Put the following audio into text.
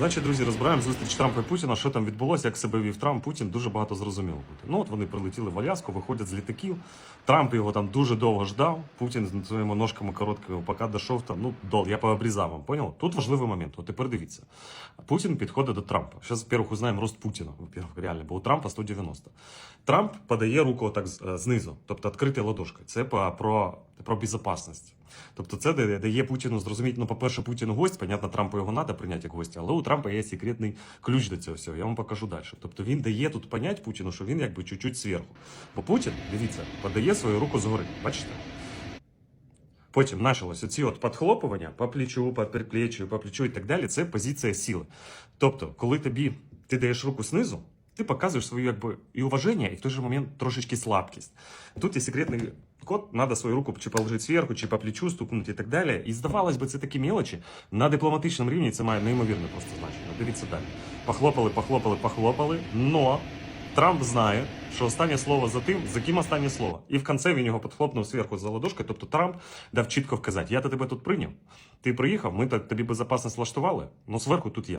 Значить, друзі, розбираємо зустріч Трампа і Путіна. Що там відбулося, як себе вів Трамп, Путін дуже багато зрозуміло буде. Ну от вони прилетіли в Аляску, виходять з літаків. Трамп його там дуже довго ждав. Путін з своїми ножками короткими, поки дійшов там. Ну дол, я пообрізав вам. Поняв? Тут важливий момент. От тепер дивіться. Путін підходить до Трампа. Зараз, во-первых, узнаємо рост Путіна. Реально, бо у Трампа 190. Трамп подає руку отак е, знизу, тобто відкритою ладошкою. Це про, про безпечність. Тобто це дає, Путіну зрозуміти, ну, по-перше, Путін гость, понятно, Трампу його треба прийняти як гостя, але у Трампа є секретний ключ до цього всього. Я вам покажу далі. Тобто він дає тут понять Путіну, що він якби чуть-чуть зверху. Бо Путін, дивіться, подає свою руку згори. Бачите? Потім почалось оці от підхлопування по плечу, по предплечью, по плечу і так далі. Це позиція сили. Тобто, коли тобі ти даєш руку знизу, ти показуєш свою якби і уваження, і в той же момент трошечки слабкість. Тут є секретний код, треба свою руку чи положити зверху, чи по плечу стукнути і так далі. І здавалось би, це такі мелочі. На дипломатичному рівні це має неймовірне просто значення. Дивіться далі. Похлопали, похлопали, похлопали. Но Трамп знає, що останнє слово за тим, за ким останнє слово. І в кінці він його підхлопнув зверху за ладошкою. Тобто Трамп дав чітко вказати: я тебе тут прийняв. Ти приїхав, ми тобі безпечність влаштували, але зверху тут я.